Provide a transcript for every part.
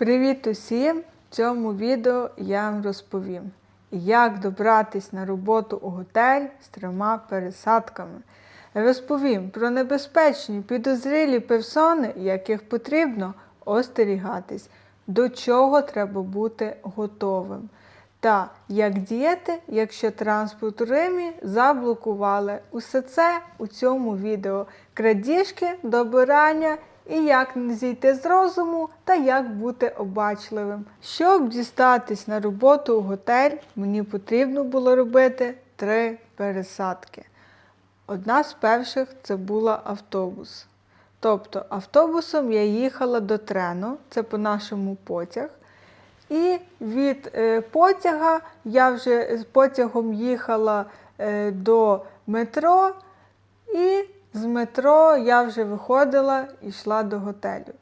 Привіт усім! В цьому відео я вам розповім, як добратись на роботу у готель з трьома пересадками. Розповім про небезпечні підозрілі персони, яких потрібно остерігатись, до чого треба бути готовим. Та як діяти, якщо транспорт у Римі заблокували. Усе це у цьому відео. Крадіжки, добирання і як не зійти з розуму та як бути обачливим. Щоб дістатись на роботу у готель, мені потрібно було робити три пересадки. Одна з перших це була автобус. Тобто автобусом я їхала до трену, це по-нашому потяг. І від е, потяга я вже з потягом їхала е, до метро, і з метро я вже виходила і йшла до готелю.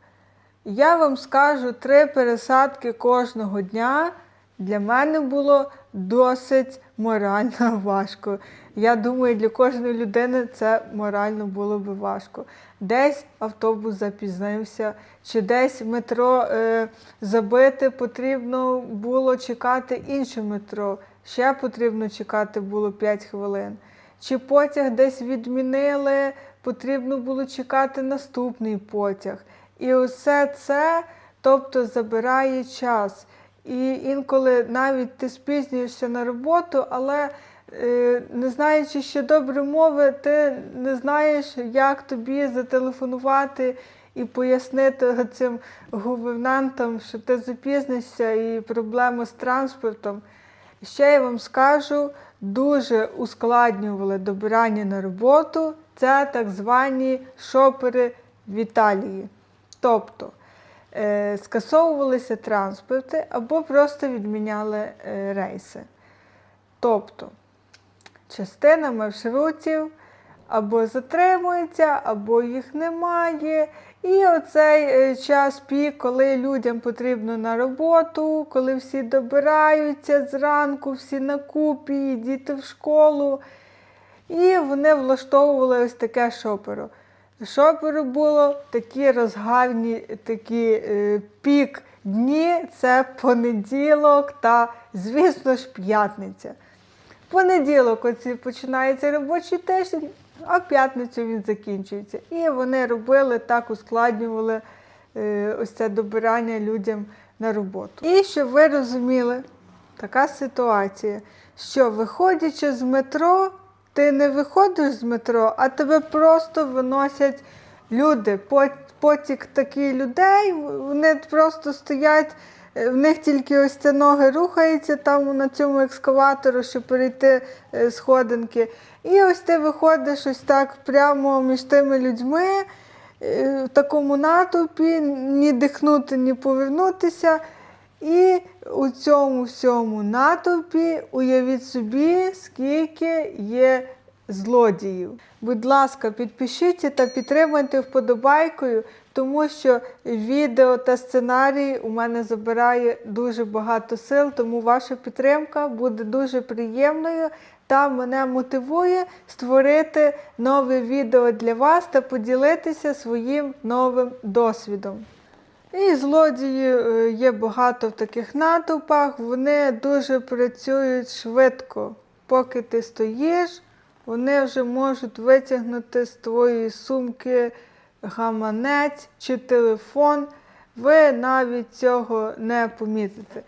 Я вам скажу, три пересадки кожного дня для мене було досить морально важко. Я думаю, для кожної людини це морально було би важко. Десь автобус запізнився, чи десь метро е, забите, потрібно було чекати інше метро. Ще потрібно чекати було 5 хвилин. Чи потяг десь відмінили, потрібно було чекати наступний потяг. І усе це, тобто, забирає час. І інколи навіть ти спізнюєшся на роботу, але е, не знаючи ще добре мови, ти не знаєш, як тобі зателефонувати і пояснити цим гувернантам, що ти запізнишся і проблеми з транспортом. Ще я вам скажу, дуже ускладнювали добирання на роботу. Це так звані шопери в Італії. Тобто е, скасовувалися транспорти або просто відміняли е, рейси. Тобто частина маршрутів або затримується, або їх немає. І оцей е, час пік, коли людям потрібно на роботу, коли всі добираються зранку, всі на купі, діти в школу. І вони влаштовували ось таке шоперо. Шоперу було такі розгарні такі е, пік дні, це понеділок та, звісно ж, п'ятниця. Понеділок оці починається робочий тиждень, а в п'ятницю він закінчується. І вони робили так, ускладнювали е, ось це добирання людям на роботу. І щоб ви розуміли, така ситуація, що виходячи з метро, ти не виходиш з метро, а тебе просто виносять люди. Потік таких людей, вони просто стоять, е, в них тільки ось ці ноги рухаються там на цьому екскаватору, щоб перейти е, сходинки. І ось ти виходиш ось так прямо між тими людьми е, в такому натовпі, ні дихнути, ні повернутися. І у цьому всьому натовпі уявіть собі, скільки є злодіїв. Будь ласка, підпишіться та підтримайте вподобайкою, тому що відео та сценарій у мене забирає дуже багато сил, тому ваша підтримка буде дуже приємною та мене мотивує створити нове відео для вас та поділитися своїм новим досвідом. І злодії е, є багато в таких натовпах, вони дуже працюють швидко. Поки ти стоїш, вони вже можуть витягнути з твоєї сумки гаманець чи телефон. Ви навіть цього не помітите.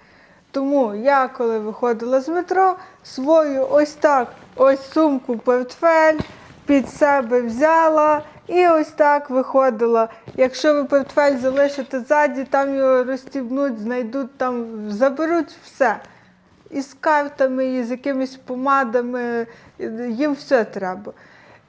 Тому я, коли виходила з метро, свою ось так ось сумку портфель під себе взяла і ось так виходила. Якщо ви портфель залишите ззаді, там його розстібнуть, знайдуть там, заберуть все. І з картами, і з якимись помадами, їм все треба.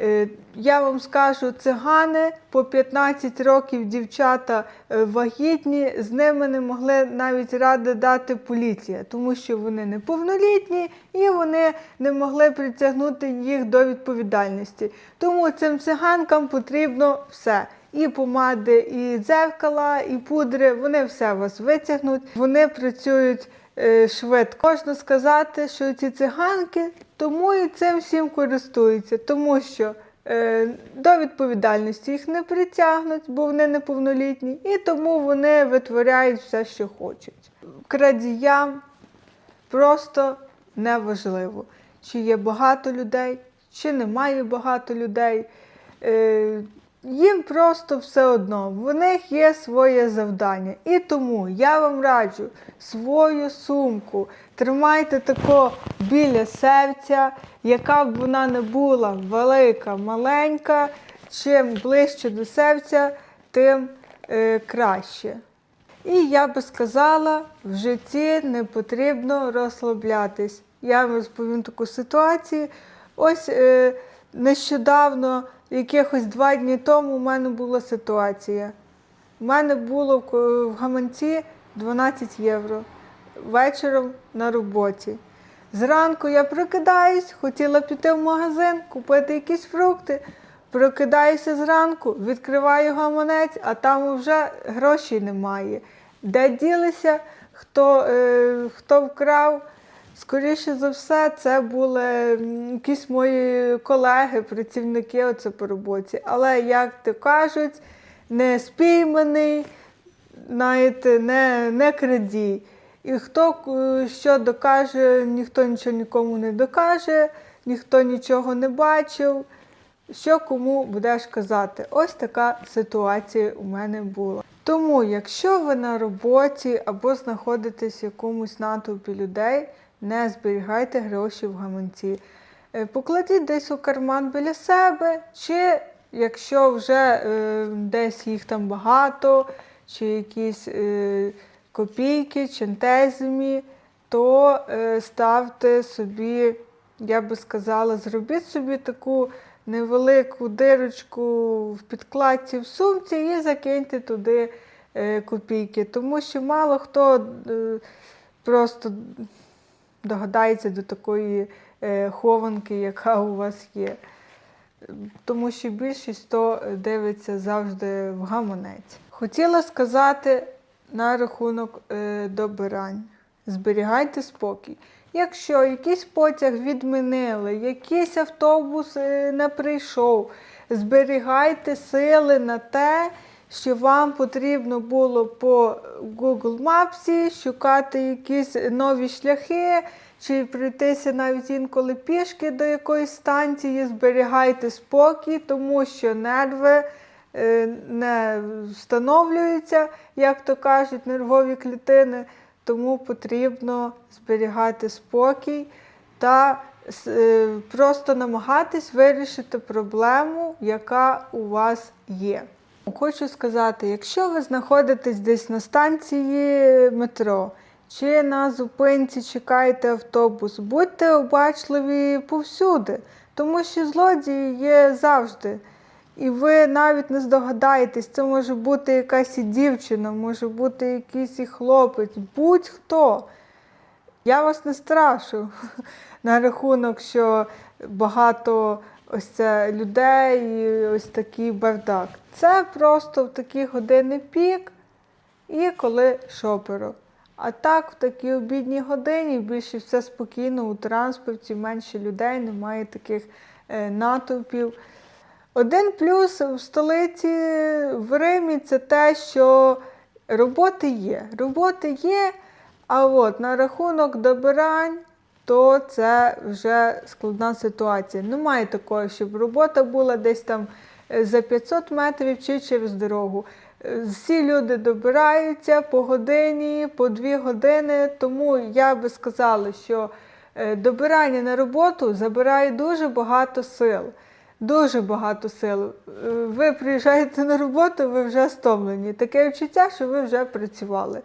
Е, Я вам скажу, цигани по 15 років дівчата е, вагітні, з ними не могли навіть ради дати поліція, тому що вони неповнолітні і вони не могли притягнути їх до відповідальності. Тому цим циганкам потрібно все. І помади, і дзеркала, і пудри, вони все вас витягнуть, вони працюють е, швидко. Можна сказати, що ці циганки тому і цим всім користуються, тому що е, до відповідальності їх не притягнуть, бо вони неповнолітні, і тому вони витворяють все, що хочуть. Крадіям просто неважливо, чи є багато людей, чи немає багато людей. Е, їм просто все одно, в них є своє завдання. І тому я вам раджу свою сумку тримайте тако біля серця, яка б вона не була велика, маленька. Чим ближче до серця, тим е, краще. І я би сказала, в житті не потрібно розслаблятись. Я вам розповім таку ситуацію. Ось е, нещодавно, якихось два дні тому, у мене була ситуація. У мене було в гаманці 12 євро вечором на роботі. Зранку я прокидаюсь, хотіла піти в магазин, купити якісь фрукти. Прокидаюся зранку, відкриваю гаманець, а там вже грошей немає. Де ділися, хто, е, хто вкрав? Скоріше за все, це були якісь мої колеги, працівники оце по роботі. Але, як то кажуть, не спійманий, знаєте, не, не крадій. І хто що докаже, ніхто нічого нікому не докаже, ніхто нічого не бачив. Що кому будеш казати? Ось така ситуація у мене була. Тому, якщо ви на роботі або знаходитесь в якомусь натовпі людей, не зберігайте гроші в гаманці. Е, Покладіть десь у карман біля себе, чи якщо вже е, десь їх там багато, чи якісь е, копійки, чентезмі, то е, ставте собі, я би сказала, зробіть собі таку невелику дирочку в підкладці в сумці і закиньте туди е, копійки. Тому що мало хто е, просто догадається до такої е, хованки, яка у вас є. Тому що більшість то дивиться завжди в гаманець. Хотіла сказати на рахунок е, добирань. Зберігайте спокій. Якщо якийсь потяг відмінили, якийсь автобус е, не прийшов, зберігайте сили на те, що вам потрібно було по Google Maps шукати якісь нові шляхи, чи пройтися навіть інколи пішки до якоїсь станції, зберігайте спокій, тому що нерви е, не встановлюються, як то кажуть, нервові клітини, тому потрібно зберігати спокій та е, просто намагатись вирішити проблему, яка у вас є. Хочу сказати, якщо ви знаходитесь десь на станції метро чи на зупинці чекаєте автобус, будьте обачливі повсюди, тому що злодії є завжди. І ви навіть не здогадаєтесь, це може бути якась і дівчина, може бути якийсь і хлопець, будь-хто. Я вас не страшу на рахунок, що багато ось це людей і ось такий бардак. Це просто в такі години пік і коли шоперо. А так, в такій обідній годині більше все спокійно у транспорті, менше людей, немає таких е, натовпів. Один плюс в столиці в Римі це те, що роботи є. Роботи є, а от на рахунок добирань, то це вже складна ситуація. Немає такого, щоб робота була десь там е, за 500 метрів чи через дорогу. Е, Всі люди добираються по годині, по дві години, тому я би сказала, що е, добирання на роботу забирає дуже багато сил. Дуже багато сил. Ви приїжджаєте на роботу, ви вже стомлені. Таке відчуття, що ви вже працювали.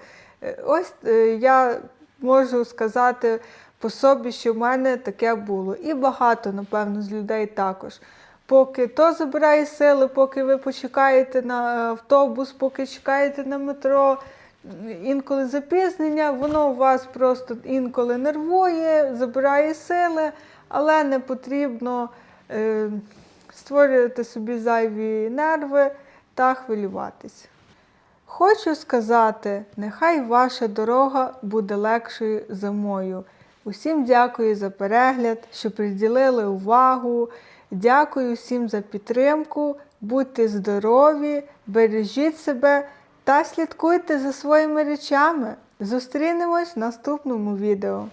Ось я можу сказати по собі, що в мене таке було. І багато, напевно, з людей також. Поки то забирає сили, поки ви почекаєте на автобус, поки чекаєте на метро, інколи запізнення, воно вас просто інколи нервує, забирає сили, але не потрібно е, створювати собі зайві нерви та хвилюватись. Хочу сказати, нехай ваша дорога буде легшою за мою. Усім дякую за перегляд, що приділили увагу. Дякую всім за підтримку. Будьте здорові, бережіть себе та слідкуйте за своїми речами. Зустрінемось в наступному відео.